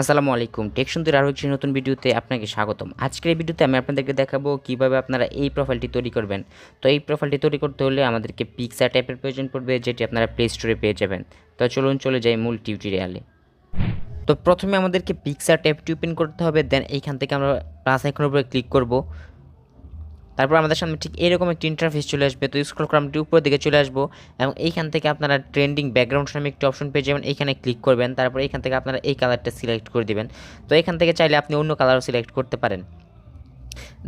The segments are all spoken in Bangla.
আসসালামু আলাইকুম। টেক সুন্দর আরও একটি নতুন ভিডিওতে আপনাকে স্বাগতম। আজকের এই ভিডিওতে আমি আপনাদেরকে দেখাবো কীভাবে আপনারা এই প্রোফাইলটি তৈরি করবেন। তো এই প্রোফাইলটি তৈরি করতে হলে আমাদেরকে পিক্সার ট্যাপের প্রয়োজন পড়বে, যেটি আপনারা প্লে স্টোরে পেয়ে যাবেন। তো চলুন চলে যাই মূল টিউটোরিয়ালে তো প্রথমে আমাদেরকে পিক্সার ট্যাপটি ওপেন করতে হবে দেন এইখান থেকে আমরা প্লাস আইকনের উপরে ক্লিক করব। তারপর আমাদের সামনে ঠিক এরকম একটি ইন্টারফেস চলে আসবে। তো স্ক্রল করে আমরা উপরের দিকে চলে আসব এবং এইখান থেকে আপনারা ট্রেন্ডিং ব্যাকগ্রাউন্ড নামে একটি অপশন পেয়ে যাবেন। এইখানে ক্লিক করবেন, তারপর এইখান থেকে আপনারা এই কালারটা সিলেক্ট করে দিবেন। তো এখান থেকে চাইলে আপনি অন্য কালারও সিলেক্ট করতে পারেন।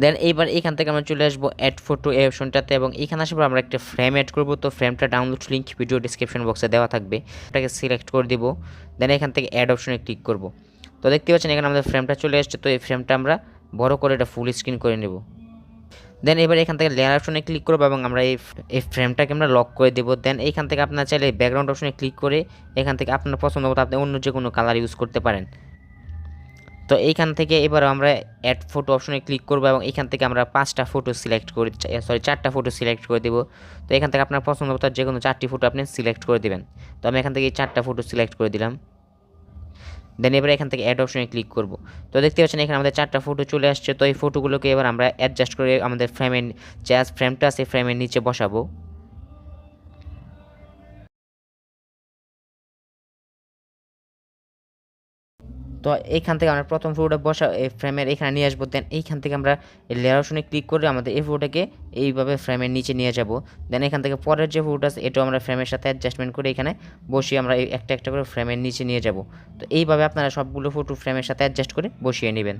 দেন এইবার এখান থেকে আমরা চলে আসব অ্যাড ফটো এই অপশনটাতে এবং এখানে আসার পর আমরা একটা ফ্রেম অ্যাড করব। তো ফ্রেমটা ডাউনলোড লিঙ্ক ভিডিও ডিসক্রিপশন বক্সে দেওয়া থাকবে। এটাকে সিলেক্ট করে দিব। দেন এখান থেকে অ্যাড অপশনে ক্লিক করব। তো দেখতে পাচ্ছেন এখানে আমাদের ফ্রেমটা চলে আসছে। তো এই ফ্রেমটা আমরা বড় করে এটা ফুল স্ক্রিন করে নেব। দেন এবার এখান থেকে লেয়ার অপশনে ক্লিক করব এবং আমরা এই এই ফ্রেমটাকে আমরা লক করে দেবো। দেন এইখান থেকে আপনার চাইলে ব্যাকগ্রাউন্ড অপশনে ক্লিক করে এখান থেকে আপনার পছন্দ মতো আপনি অন্য যে কোনো কালার ইউজ করতে পারেন। তো এইখান থেকে এবার আমরা অ্যাড ফটো অপশনে ক্লিক করব এবং এখান থেকে আমরা পাঁচটা ফটো সিলেক্ট করে সরি চারটা ফটো সিলেক্ট করে দেবো। তো এখান থেকে আপনার পছন্দ মতো যে কোনো চারটি ফটো আপনি সিলেক্ট করে দেবেন। তো আমি এখান থেকে চারটা ফটো সিলেক্ট করে দিলাম। দেন এবার এখান থেকে অ্যাড অপশনে ক্লিক করব। তো দেখতে পাচ্ছেন এখানে আমাদের চারটা ফটো চলে আসছে। তো এই ফটোগুলোকে এবার আমরা অ্যাডজাস্ট করে আমাদের ফ্রেমের যে ফ্রেমটা আছে ফ্রেমের নিচে বসাবো। তো এইখান থেকে আমরা প্রথম ফটোটা বসা এই ফ্রেমের এখানে নিয়ে আসব। দেন এইখান থেকে আমরা লেয়ার অপশনে ক্লিক করে আমাদের এই ফটোটাকে এইভাবে ফ্রেমের নিচে নিয়ে যাব। দেন এখান থেকে পরের যে ফটোটা আছে, এটাও আমরা ফ্রেমের সাথে অ্যাডজাস্টমেন্ট করে এখানে বসিয়ে আমরা একটা একটা করে ফ্রেমের নিচে নিয়ে যাব। তো এইভাবে আপনারা সবগুলো ফটো ফ্রেমের সাথে অ্যাডজাস্ট করে বসিয়ে নেবেন।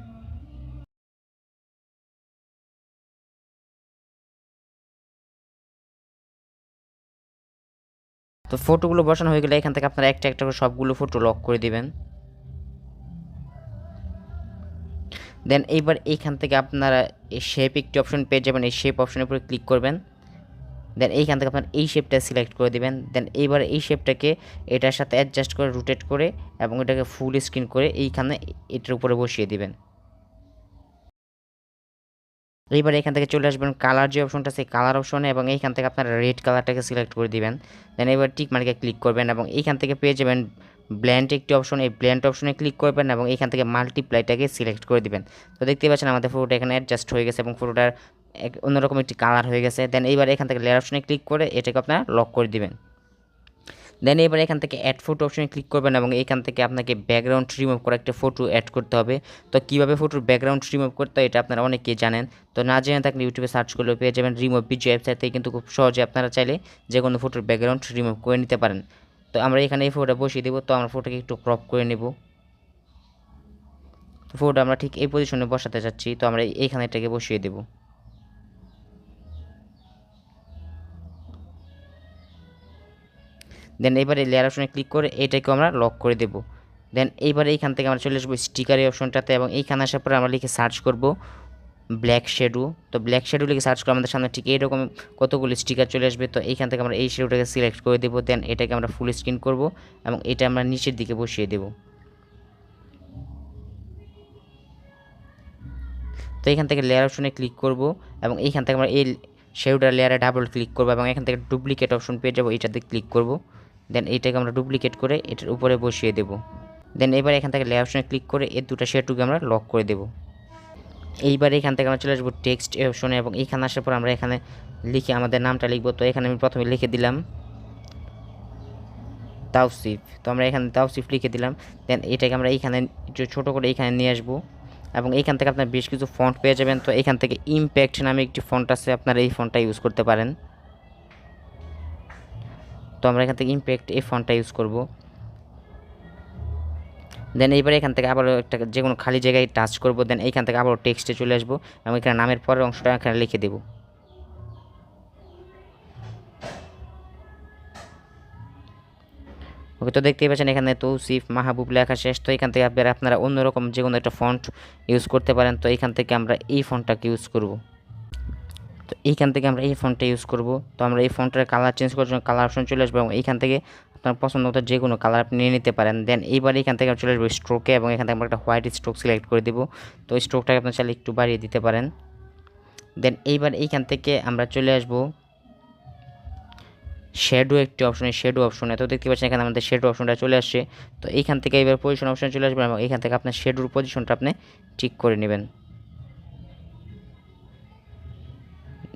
তো ফটোগুলো বসানো হয়ে গেলে এখান থেকে আপনারা একটা একটা করে সবগুলো ফটো লক করে দিবেন। দেন এইবার এইখান থেকে আপনারা এই শেপ একটি অপশন পেয়ে যাবেন। এই শেপ অপশনের উপরে ক্লিক করবেন। দেন এইখান থেকে আপনার এই শেপটা সিলেক্ট করে দিবেন। দেন এইবার এই শেপটাকে এটার সাথে অ্যাডজাস্ট করে রোটেট করে এবং এটাকে ফুল স্ক্রিন করে এইখানে এটার উপরে বসিয়ে দিবেন। এইবার এখান থেকে চলে আসবেন। কালার যে অপশনটা সেই কালার অপশনে এবং এইখান থেকে আপনারা রেড কালারটাকে সিলেক্ট করে দিবেন। দেন এবার টিক মার্কে ক্লিক করবেন এবং এইখান থেকে পেয়ে যাবেন ব্ল্যান্ড একটি অপশন এই ব্ল্যান্ড অপশনে ক্লিক করবেন এবং এখান থেকে মাল্টিপ্লাইটাকে সিলেক্ট করে দিবেন। তো দেখতে পাচ্ছেন আমাদের ফটোটা এখানে অ্যাডজাস্ট হয়ে গেছে এবং ফটোটার এক অন্যরকম একটি কালার হয়ে গেছে। দেন এইবার এখান থেকে লেয়ার অপশনে ক্লিক করে এটাকে আপনারা লক করে দিবেন। দেন এবার এখান থেকে অ্যাড ফটো অপশনে ক্লিক করবেন এবং এখান থেকে আপনাকে ব্যাকগ্রাউন্ড রিমুভ করে একটা ফটো অ্যাড করতে হবে। তো কীভাবে ফটোর ব্যাকগ্রাউন্ড রিমুভ করতে হয় এটা আপনারা অনেকেই জানেন। তো না জেনে থাকলে ইউটিউবে সার্চ করলে পেয়ে যাবেন রিমুভ বিজি ওয়েবসাইট থেকে কিন্তু খুব সহজে আপনারা চাইলে যে কোনো ফটোর ব্যাকগ্রাউন্ড রিমুভ করে নিতে পারেন। তো আমরা এখানে এই ফটোটা বসিয়ে দেবো, তো আমরা ফটোকে একটু ক্রপ করে নেব। তো ফটোটা আমরা ঠিক এই পজিশনে বসাতে চাচ্ছি তো আমরা এইখানে এটাকে বসিয়ে দেবো। দেন এবারে লেয়ার অপশনে ক্লিক করে এইটাকে আমরা লক করে দেব। দেন এইবারে এইখান থেকে আমরা চলে আসব স্টিকার এই অপশনটাতে এবং এইখানে আসার পরে আমরা লিখে সার্চ করব। ব্ল্যাক শেডু তো ব্ল্যাক শেডু লিখে সার্চ করে আমাদের সামনে ঠিক এইরকম কতগুলো স্টিকার চলে আসবে। তো এইখান থেকে আমরা এই শেডুটাকে সিলেক্ট করে দেবো। দেন এটাকে আমরা ফুল স্ক্রিন করব এবং এটা আমরা নিচের দিকে বসিয়ে দেব। তো এখান থেকে লেয়ার অপশনে ক্লিক করব এবং এইখান থেকে আমরা এই শেডুটার লেয়ারে ডাবল ক্লিক করব এবং এখান থেকে ডুপ্লিকেট অপশন পেয়ে যাব এইটাতে ক্লিক করব। দেন এইটাকে আমরা ডুপ্লিকেট করে এটার উপরে বসিয়ে দেব। দেন এবার এখান থেকে লেয়ার অপশনে ক্লিক করে এর দুটো শেডটুকে আমরা লক করে দেব। এইবার এখান থেকে আমরা চলে আসব টেক্সট অপশনে এবং এইখানে আসার পর আমরা এখানে লিখে আমাদের নামটা লিখব। তো এখানে আমি প্রথমে লিখে দিলাম তাওসিফ। তো আমরা এখানে তাওসিফ লিখে দিলাম। দেন এটাকে আমরা এইখানে ছোটো করে এইখানে নিয়ে আসব এবং এইখান থেকে আপনার বেশ কিছু ফন্ট পেয়ে যাবেন। তো এখান থেকে ইম্প্যাক্ট নামে একটি ফন্ট আছে, আপনারা এই ফন্টটা ইউজ করতে পারেন। তো আমরা এখান থেকে ইম্প্যাক্ট এই ফন্টটা ইউজ করব। দেন এইবারে এখান থেকে আবার একটা যে কোনো খালি জায়গায় টাচ করব দেন এইখান থেকে আবার টেক্সটে চলে আসব এবং এখানে নামের পরের অংশটা এখানে লিখে দেবো। ওকে তো দেখতেই পাচ্ছেন এখানে তৌসিফ মাহবুব লেখা শেষ। তো এখান থেকে আপনারা অন্যরকম যে কোনো একটা ফন্ট ইউজ করতে পারেন। তো এইখান থেকে আমরা এই ফন্টটাকে ইউজ করব। তো এইখান থেকে আমরা এই ফোনটা ইউজ করব। তো আমরা এই ফোনটার কালার চেঞ্জ করার জন্য কালার অপশন চলে আসব এবং এইখান থেকে আপনার পছন্দ মতো যে কোনো কালার আপনি নিয়ে নিতে পারেন। দেন এইবার এখান থেকে চলে আসব স্ট্রোকে এবং এখান থেকে আমরা একটা হোয়াইট স্ট্রোক সিলেক্ট করে দেবো। তো স্ট্রোকটাকে আপনার চাইলে একটু বাড়িয়ে দিতে পারেন। দেন এইবার এইখান থেকে আমরা চলে আসব শেডো একটি অপশন শেডো অপশন এত দেখতে পাচ্ছেন এখানে আমাদের শেডো অপশনটা চলে আসছে। তো এইখান থেকে এবার পজিশন অপশন চলে আসবে এবং এখান থেকে আপনার শেডোর পজিশনটা আপনি ঠিক করে নেবেন।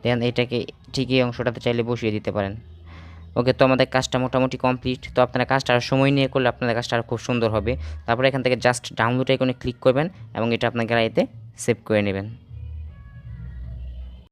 দেন এটাকে ঠিকই অংশটাতে চাইলে বসিয়ে দিতে পারেন। ওকে, তো আমাদের কাজটা মোটামুটি কমপ্লিট। তো আপনারা কাজটা আর সময় নিয়ে করলে আপনাদের কাজটা আর খুব সুন্দর হবে। তারপরে এখান থেকে জাস্ট ডাউনলোড আইকনে ক্লিক করবেন এবং এটা আপনার গ্যালারিতে সেভ করে নেবেন।